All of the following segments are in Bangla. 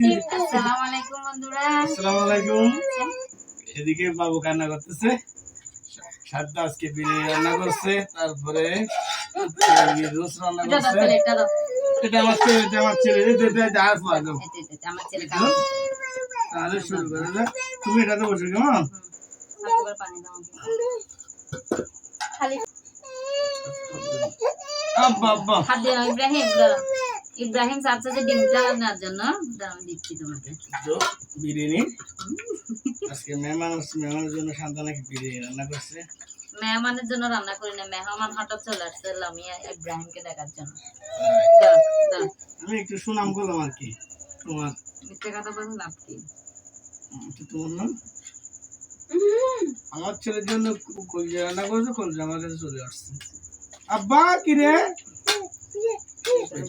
আসসালামু আলাইকুম বন্ধুরা। আসসালামু আলাইকুম এদিকে বাবু কান্না করতেছে। সাতটা আজকে বিরিয়ানি রান্না করছে। তারপরে রোজ রান্না এটা দাও করছে। এটা আমার ছেলে এটা আমার ছেলে। এটা এটা আর তাহলে শুরু করে। তুমি এটাতে বসে কেমন? আব্বা আব্বা। হাত দিয়ে ইব্রাহিম। ইব্রাহিম চাচ্ছে যে ডিমটা নেওয়ার জন্য আমি দিচ্ছি তোমাকে। তো বিরিয়ানি? আজকে মেহমান আসছে মেহমানের জন্য শান্তানাকে বিরিয়ানি রান্না করছে? মেহমানের জন্য রান্না করি না মেহমান হঠাৎ চলে আসছে লামিয়া ইব্রাহিমকে দেখার জন্য। আমি একটু সুনাম করলাম আর কি তোমার মিথ্যে কথা বলে লাভ কি কি তোমার নাম? আমার ছেলের জন্য কলজা রান্না করেছে কলজা আমার কাছে চলে আসছে। আব্বা কি রে?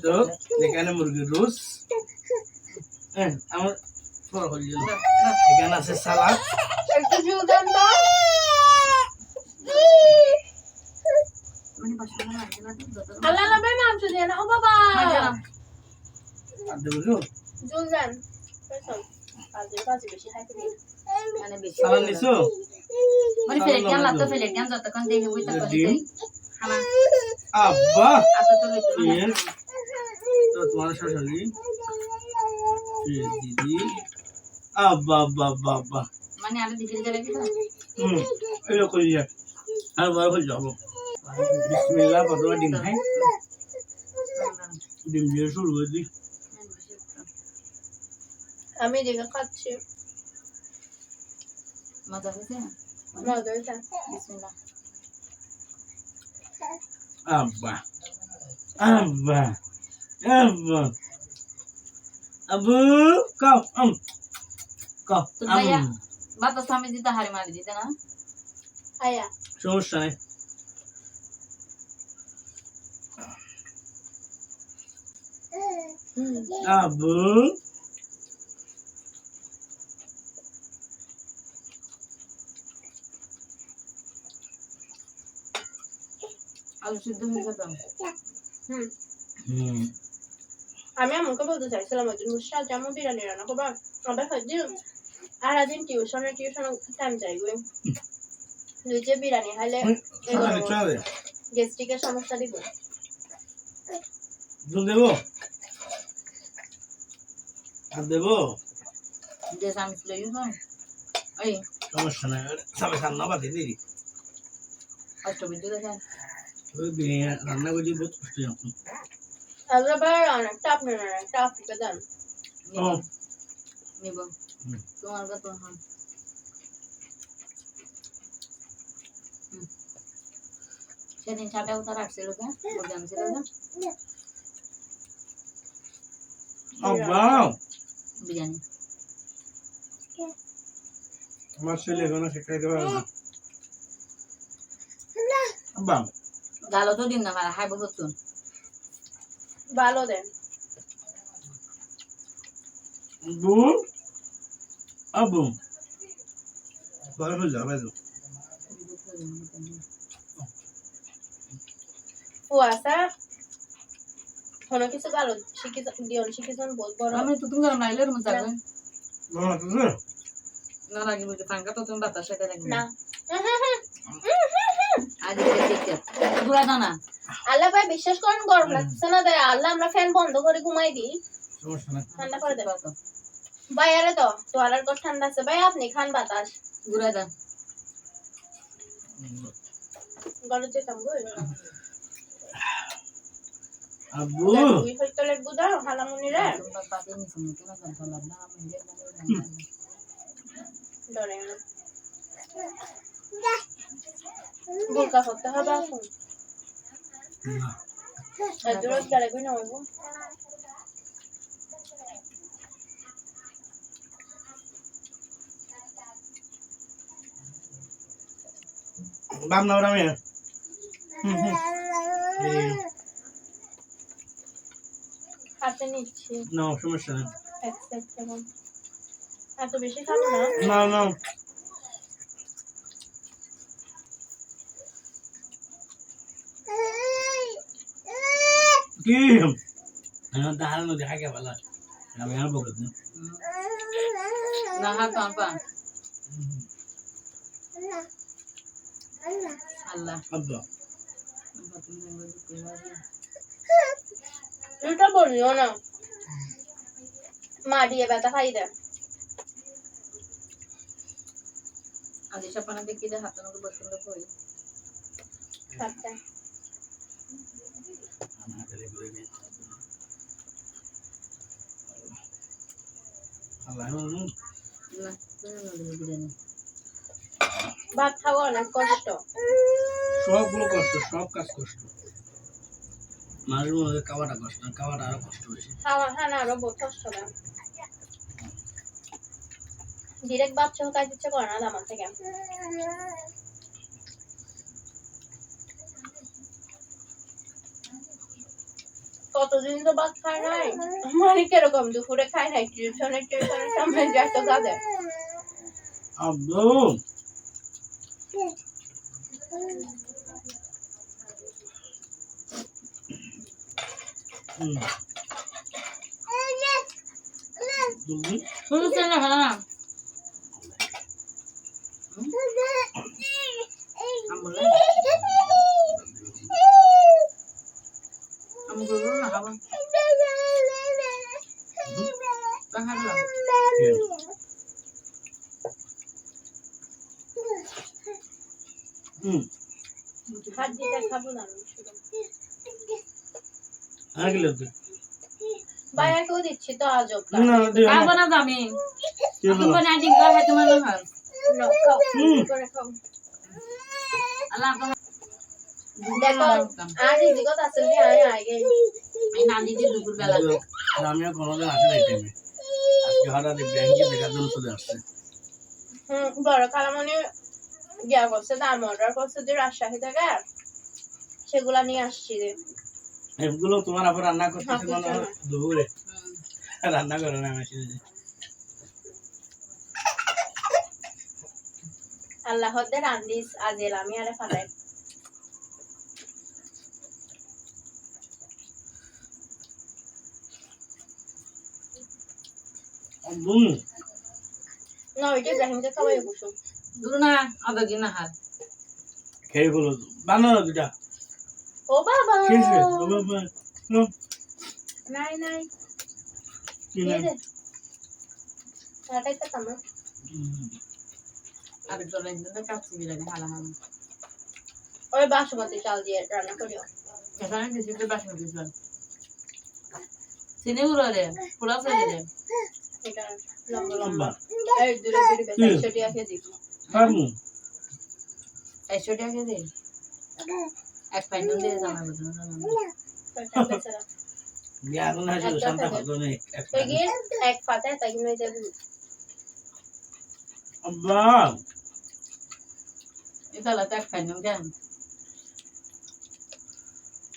তো এখানে মুরগির রোস আমার। এখানে আছে সালাদ আল্লাহ নবের মাংস দিয়ে না ও বাবা আর দেবো তো? জুল যান কাজে কাজে বেশি খাইতে দিই বেশি সালাদ নিছো ফেলে কেন লাগতো ফেলে কেন যতক্ষণ দেখে বই তখন ডিম? খানা আব্বা আতা তো লইতো না। Yes. তো তোমার শাশুড়ি এই দিদি। আব্বা আব্বা আব্বা আব্বা মানে আমি দিকে দিকে রেখে দাও হুম এলো কলজা আর বড় করে যাব। বিসমিল্লাহ প্রথমে ডিম খাই। ডিম দিয়ে শুরু করে দিই। আমি এদিকে খাচ্ছি। মজা হয়েছে? মজা হয়েছে। বিসমিল্লাহ। আব্বা আব্বা। আবু কাও আম কাও আম বাতা স্বামী দিতে হাড়ি মারি দিতে না আয়া সমস্যা নেই আবু আলু সিদ্ধ হয়ে যাবে হুম হুম আমি আমাকে বলতে চাইছিলাম ওই দিন মুসা জামু বিরিয়ানি রান্না করবা আবার হচ্ছে সারাদিন টিউশনে টিউশন টাইম যাই গো। দুই যে বিরিয়ানি খাইলে সকালে গেস্টিকের সমস্যা দিব। আর দেবো? যে স্বামী ছিল ইউ হয় সমস্যা নেই সবাই সামনে বাদে দিদি অষ্টবিদ্যুৎ রান্না করছি বহুত কষ্ট আল্লাহ ভাই অনেকটা আপনার অনেকটা আফ্রিকা দেন ও। নিব। তোমার কত হন সেদিন সাটা উঠা রাখছিল কে না। বিরিয়ানি। আমার ছেলে এখনও শেখাই দেওয়া গালো তো দিন না মারা হাই তো ভালো দেন। হয়ে যাবে তো। কোনো কিছু ভালো দিও আমি তো তুমি গরম লাগলে রুম যাবে। না না বলতে ফাঙ্কা তো তুমি বাতাস লাগবে না। দুরা দানা আল্লাহ ভাই বিশ্বাস করেন গরম লাগছে না তাই আল্লাহ আমরা ফ্যান বন্ধ করে ঘুমাই দিই ঠান্ডা করে দেবো তো ভাই আরে তো তোয়ালার কর ঠান্ডা আছে ভাই আপনি খান বাতাস গুড়া দান গরম যেতাম গো আব্বু দুই হইতো লাগবো দাও হালামুনি রে ডরে না বোরকা করতে হবে এখন। কই না হইব বাম হাতে নিচ্ছি। না সমস্যা নেই। এক এত বেশি খাব না। না না কি তাহার মধ্যে খাই ভালো আমি আর বকত না না হাত তোমার পা আল্লাহ আব্বা এটা বলিও না মা দিয়ে ব্যথা খাই দেয় আজ এসব পানা দেখি যে হাতের মধ্যে বসে কই বিরিয়ানি ভাত খাওয়া অনেক কষ্ট সবগুলো কষ্ট সব কাজ কষ্ট। মাঝে মধ্যে খাওয়াটা কষ্ট খাওয়াটা আরও কষ্ট বেশি। খাওয়া খানা আরও বহুত কষ্ট। দেয় ডিরেক্ট বাচ্চা হতে ইচ্ছে করে না আমার থেকে। কতদিন তো ভাত খায় নাই? মানে কীরকম দুপুরে খায় নাই টিউশনে টিউশনের সামনে যাইতো তাদের আব্বু হুম তুমি শুধু চেন না খেলা না আমলে আমি করব না খাব কাহারলাম হুম হাত দিতে খাব না আমি শুধু। আর কি লাগবে ভাইয়াকেও দিচ্ছি তো না। খাব না তো আমি তোমার খাও করে খাও আল্লাহ আমিও কোনোদিন আসি না টাইমে আজকে হঠাৎ ব্যাংকে দেখার জন্য চলে আসছে। বড় কালামনি গিয়া করছে দাম অর্ডার করছে যে রাজশাহী থেকে। সেগুলা নিয়ে আসছি রে। এগুলো তোমার আবার রান্না হ্যাঁ, মনে হয় দুপুরে? রান্না করে না আমি আল্লাহ রান্দিস আজেল আমি আরে ফালাই। না ওইটা ইব্রাহিমকে খাওয়াই বসো। দূর না আদা দিন হাত। খেয়ে বলো বানানো দুটা। ও বাবা! খেয়েছে ও বাবা নাই নাই। কি দিয়ে না দে আটাইতে আর চলে হালা হালা ওই বাসমতি চাল দিয়ে রান্না করিও এখানে কিছু তো বাসন চিনি গুঁড়ো রে পোলা চাই রে এটা লম্বা। লম্বা। এই দূরে দূরে বেশ টাকা কেজি। খাব একশো টাকা কেজি? এক পাইন দিয়ে জানা বুঝলো না কয়টা বেচারা বিয়া এখন শান্তা এক তাই যাবি আব্বা। এটা এক পাইন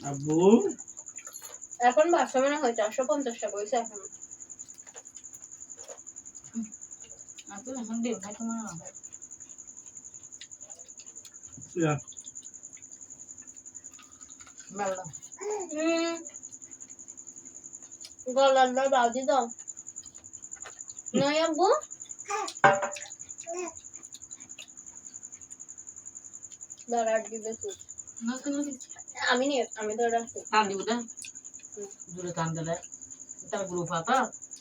আব্বু। বাসা মনে হয় চারশো পঞ্চাশ টাকা হয়েছে এখন। আর তো এখন দিও না তোমার ইয়া, বেলা হুম গলার দর বাউদি দাও নয় আব্বু দাঁড়ার দিবে তুই নতুন আমি নিয়ে আমি তো রাখছি টান দিব দে দূরে টান দিলে তার গ্রুপ আতা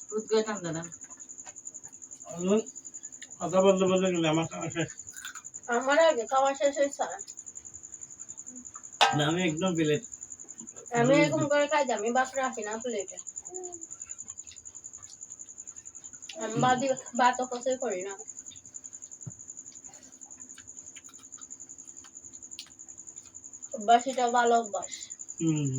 রুদ গয়ে টান দিলে এখন কথা বলতে বলতে গেলে আমার খাওয়া শেষ। আমার আগে খাওয়া শেষ হয়েছে না আমি একদম প্লেট আমি এরকম করে খাই আমি বাস রাখি না প্লেটে। আমি বাদি ভাত করি না। অভ্যাস এটা ভালো অভ্যাস। হুম।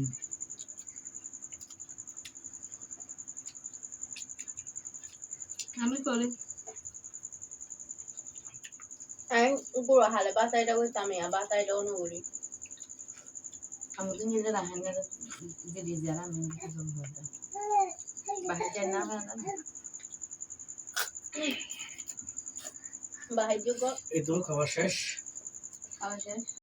আমি করি। আমি গুঁড়ো হালে বাসাইটা করতাম ইয়া বাসাইটা অনুগুড়ি আমি তো নিজে রাখেন দিদি যারা আমি বাহির যাই না বাহির যোগ্য এই তো খাওয়া শেষ খাওয়া শেষ